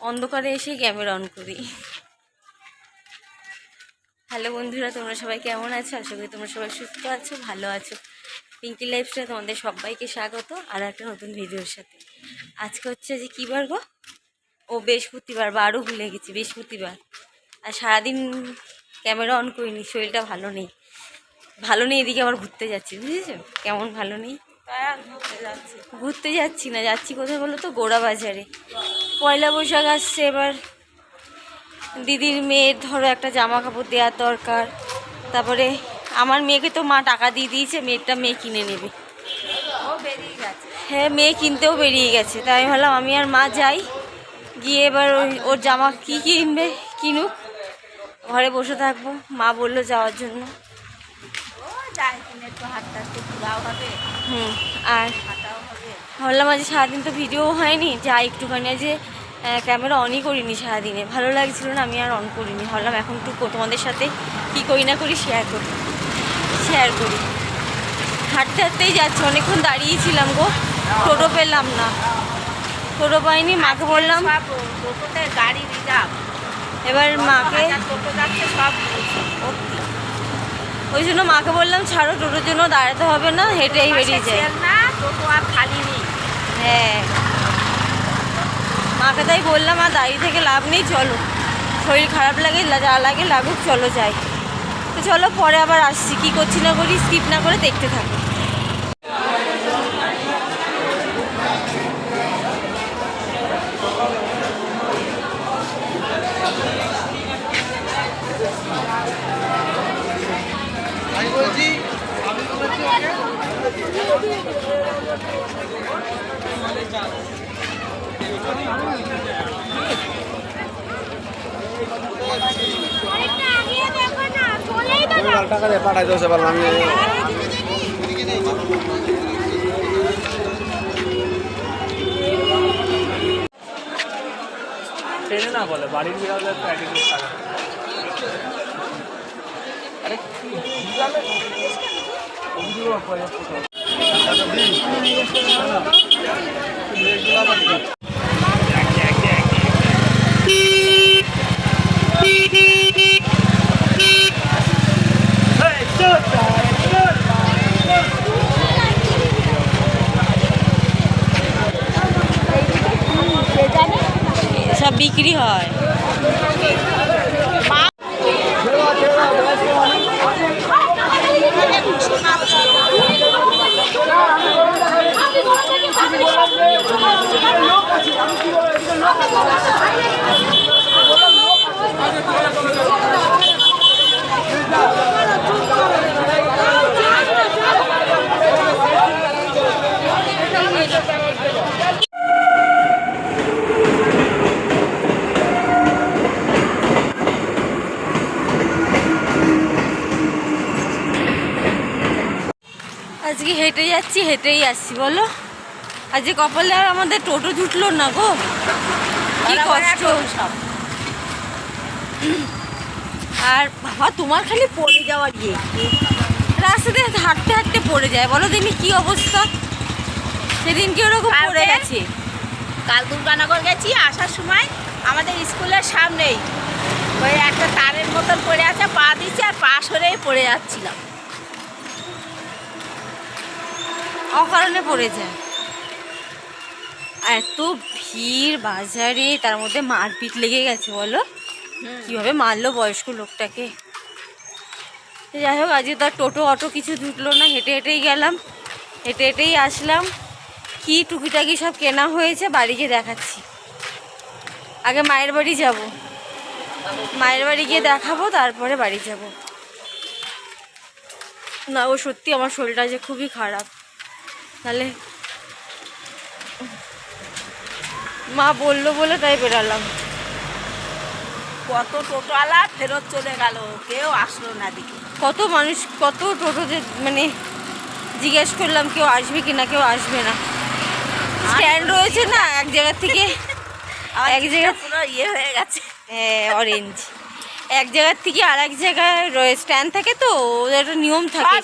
অন্ধকারে এসে camera on করি। হ্যালো বন্ধুরা, তোমরা সবাই কেমন আছো? আশা করি তোমরা সবাই সুস্থ আছো, ভালো আছো। পিঙ্কি লাইফস্টাইলে তোমাদের সবাইকে স্বাগত আর একটা নতুন ভিডিওর সাথে। আজকে হচ্ছে যে কী বার গো? ও বৃহস্পতিবার বারও ভুলে গেছি, বৃহস্পতিবার। আর সারাদিন ক্যামেরা অন করিনি, শরীরটা ভালো নেই। ভালো নেই এদিকে আবার ঘুরতে যাচ্ছি, বুঝেছ? কেমন ভালো নেই? ঘুরতে যাচ্ছি। না যাচ্ছি কোথায় বলো তো? গোড়া বাজারে। পয়লা বৈশাখ আসছে এবার। দিদির মেয়ের ধরো একটা জামা কাপড় দেওয়ার দরকার। তারপরে আমার মেয়েকে তো মা টাকা দিয়ে দিয়েছে মেয়েরটা মেয়ে কিনে নেবে। ও বেরিয়ে গেছে। হ্যাঁ মেয়ে কিনতেও বেরিয়ে গেছে। তাই ভাবলাম আমি আর মা যাই। গিয়ে এবার ওই ওর জামা কী কিনবে কিনুক। ঘরে বসে থাকব। মা বলল যাওয়ার জন্য। ও যায় একটু হাতটা একটু ঘোরাও হবে হুম আর হাঁটাও হবে ভাবলাম আজ সারাদিন তো ভিডিও হয়নি যাই একটুখানি যে ক্যামেরা অনই করিনি সারাদিনে। ভালো লাগছিল না আমি আর অন করিনি। ভাবলাম এখন একটু তোমাদের সাথে কী করি না করি শেয়ার করি শেয়ার করি। হাঁটতে হাঁটতেই যাচ্ছি অনেকক্ষণ দাঁড়িয়েছিলাম গো টোটো পেলাম না। টোটো পাইনি মাকে বললাম টোটোতে গাড়ি রিজার্ভ এবার মাকে টোটো যাচ্ছে সব ওই জন্য মাকে বললাম ছাড়ো টোটোর জন্য দাঁড়াতে হবে না হেঁটেই বেরিয়ে যায় হ্যাঁ। মাকে তাই বললাম আর দাঁড়িয়ে থেকে লাভ নেই চলো। শরীর খারাপ লাগে যা লাগে লাগুক চলো যাই। তো চলো পরে আবার আসছি। কী করছি না করি স্কিপ না করে দেখতে থাকো। টাকা দিয়ে পাঠাই দিয়েছে বললাম আমি ট্রেনে না বলে বাড়ির বিড়ালে তো অ্যাটিটিউড আরে। সব বিক্রি হয়। আজকে হেঁটে যাচ্ছি হেঁটেই আসছি বলো। আজকে কপালে আর আমাদের টোটো জুটলো না গো। কি কষ্ট। আর বাবা তোমার খালি পড়ে যাওয়ার ইয়ে। রাস্তাতে হাঁটতে হাঁটতে পড়ে যায় বলো দিনই কি অবস্থা। সেদিন কি ওরকম পড়ে? গেছে। কাল দুর্গানগর গেছি আসার সময় আমাদের স্কুলের সামনেই। ওই একটা তারের মতন পড়ে আছে পা দিচ্ছে আর পা সরেই পড়ে যাচ্ছিলাম। অকারণে পড়ে যায়। আর এত ভিড় বাজারে তার মধ্যে মারপিট লেগে গেছে বলো? কীভাবে মারলো বয়স্ক লোকটাকে? যাই হোক আজকে তার টোটো অটো কিছু জুটলো না হেঁটে হেঁটেই গেলাম। হেঁটে হেঁটেই আসলাম। কি টুকিটাকি সব কেনা হয়েছে বাড়ি গিয়ে দেখাচ্ছি। আগে মায়ের বাড়ি যাব। মায়ের বাড়ি গিয়ে দেখাবো তারপরে বাড়ি যাব। না ও সত্যি আমার শরীরটা যে খুবই খারাপ। তাহলে মা বলল বলে তাই বেরালাম। কত টোটোওয়ালা ফেরত চলে গেল কেউ আসলো না দিকে। কত মানুষ কত টোটো যে মানে জিজ্ঞেস করলাম কেউ আসবে কি না কেউ আসবে না। স্ট্যান্ড রয়েছে না এক জায়গা থেকে এক জায়গা- পুরো ইয়ে হয়ে গেছে। হ্যাঁ অরেঞ্জ এক জায়গার থেকে আর এক জায়গায় স্ট্যান্ড থাকে তো ওদের একটা নিয়ম থাকে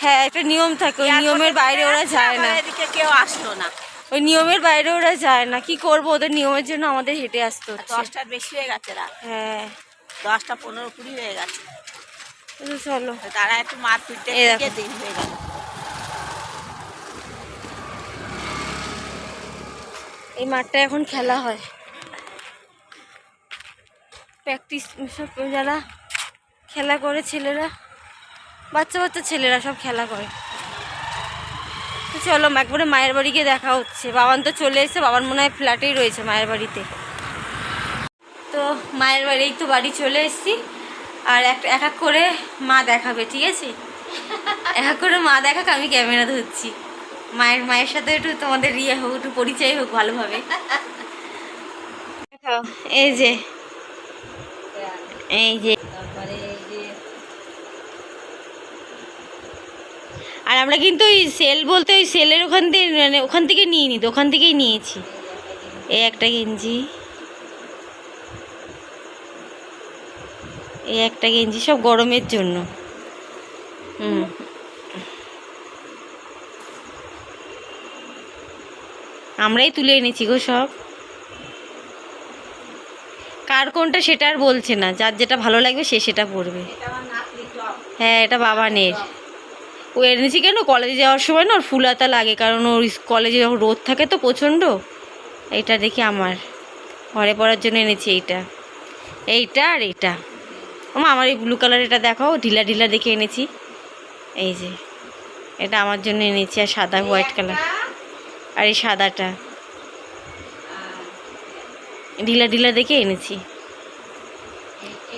হ্যাঁ একটা নিয়ম থাকে ওই নিয়মের বাইরে ওরা যায় না। এদিকে কেউ আসলো না। ওই নিয়মের বাইরে ওরা যায় না কি করব ওদের নিয়মের জন্য আমাদের হেঁটে আসতে হচ্ছে। দশটার বেশি হয়ে গেছে রাত। হ্যাঁ। দশটা পনেরো কুড়ি হয়ে গেছে। চলো। তারা একটু মার পিটতে এই দেখো। থেকে দেরি হয়ে গেল। এই মাঠটা এখন খেলা হয়। প্র্যাকটিস সব যারা খেলা করে ছেলেরা, বাচ্চা বাচ্চা ছেলেরা সব খেলা করে। তো চলো, একবারে মায়ের বাড়ি গিয়ে দেখা হচ্ছে। বাবান তো চলে এসেছে বাবার মনে হয় ফ্ল্যাটেই রয়েছে মায়ের বাড়িতে। তো মায়ের বাড়িই তো বাড়ি চলে এসেছি। আর এক এক করে মা দেখাবে, ঠিক আছে? এক করে মা দেখাক, আমি ক্যামেরা ধরছি। মায়ের মায়ের সাথে একটু তোমাদের ইয়ে হোক একটু পরিচয় হোক ভালোভাবে। এই যে। এই যে এই যে। আর আমরা কিন্তু ওই সেল বলতে ওই সেলের ওখান থেকে মানে ওখান থেকে নিয়ে নি ওখান থেকেই নিয়েছি। এই একটা গেঞ্জি। এই একটা গেঞ্জি সব গরমের জন্য। হুম। আমরাই তুলে এনেছি গো সব। কার কোনটা সেটা আর বলছে না, যার যেটা ভালো লাগবে সে সেটা এটা টপ হ্যাঁ এটা বাবা বাবানের। ও এনেছি কেন? কলেজে যাওয়ার সময় না ওর ফুলাতা লাগে, কারণ ওর কলেজে যখন রোদ থাকে তো প্রচণ্ড। এইটা দেখি আমার। ঘরে পড়ার জন্য এনেছি এইটা। এইটা আর এইটা আমা আমার এই ব্লু কালার এটা দেখাও, ঢিলা ঢিলা দেখে এনেছি। এই যে, এটা আমার জন্য এনেছি, আর সাদা হোয়াইট কালার আর এই সাদাটা। ঢিলা ঢিলা দেখে এনেছি।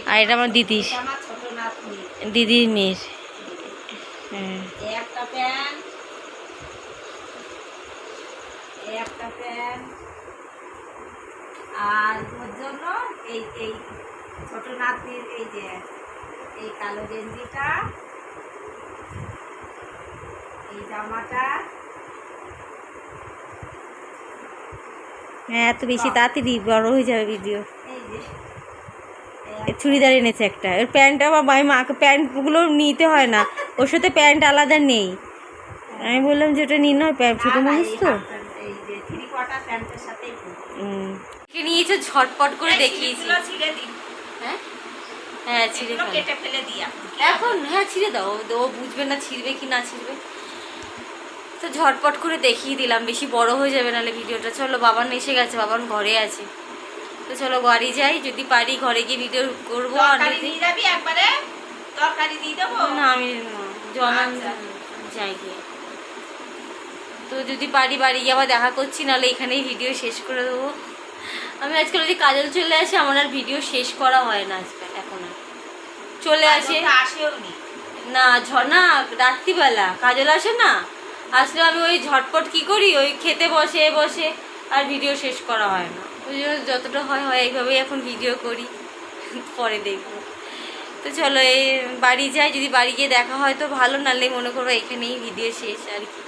আর এটা আমার দিদির। দিদির মেয়ের। হ্যাঁ। এই একটা প্যান্ট। এই একটা প্যান্ট। আর ওর জন্য এই এই ছোট নাতনির এই যে এই কালো গেঞ্জিটা এই জামাটা হ্যাঁ এত বেশি তাড়াতাড়ি বড় হয়ে যাবে ভিডিও এই যে চুড়িদার এনেছে একটা। ওর প্যান্টটা আমার মায়ের মাকে প্যান্টগুলো নিতে হয় না। ওর সাথে প্যান্ট আলাদা নেই। আমি বললাম যে ওটা নিন প্যান্ট ছোটো মানুষ তো। এই যে থ্রি কোয়ার্টার প্যান্টের সাথেই নিয়েছো? ঝটপট করে দেখিয়েছি হ্যাঁ? হ্যাঁ ছিঁড়ে কেটে ফেলে দিই। এখন। হ্যাঁ ছিঁড়ে দাও। ও বুঝবে না ছিঁড়বে কি না ছিঁড়বে। তো ঝটপট করে দেখিয়ে দিলাম বেশি বড় হয়ে যাবে নাহলে ভিডিওটা। চলো বাবান এসে গেছে বাবান ঘরে আছে। তো চলো বাড়ি যাই যদি পারি ঘরে গিয়ে ভিডিও করব না আমি আচ্ছা। যাই গিয়ে। তো যদি পারি বাড়ি গিয়ে আবার দেখা করছি নাহলে এখানেই ভিডিও শেষ করে দেবো। আমি আজকাল যদি কাজল চলে আসে আমার আর ভিডিও শেষ করা হয় না আজকাল এখন আর। চলে আসে। আসেও না। ঝর্ণা রাত্রিবেলা। কাজল আসে না? আসলে আমি ওই ঝটপট কি করি? ওই খেতে বসে বসে আর ভিডিও শেষ করা হয় না। ওই জন্য যতটা হয় হয় এইভাবেই এখন ভিডিও করি। পরে দেখব। তো চলো, এই বাড়ি যাই। যদি বাড়ি গিয়ে দেখা হয় তো ভালো, নাহলে মনে করব এখানেই ভিডিও শেষ আর কি।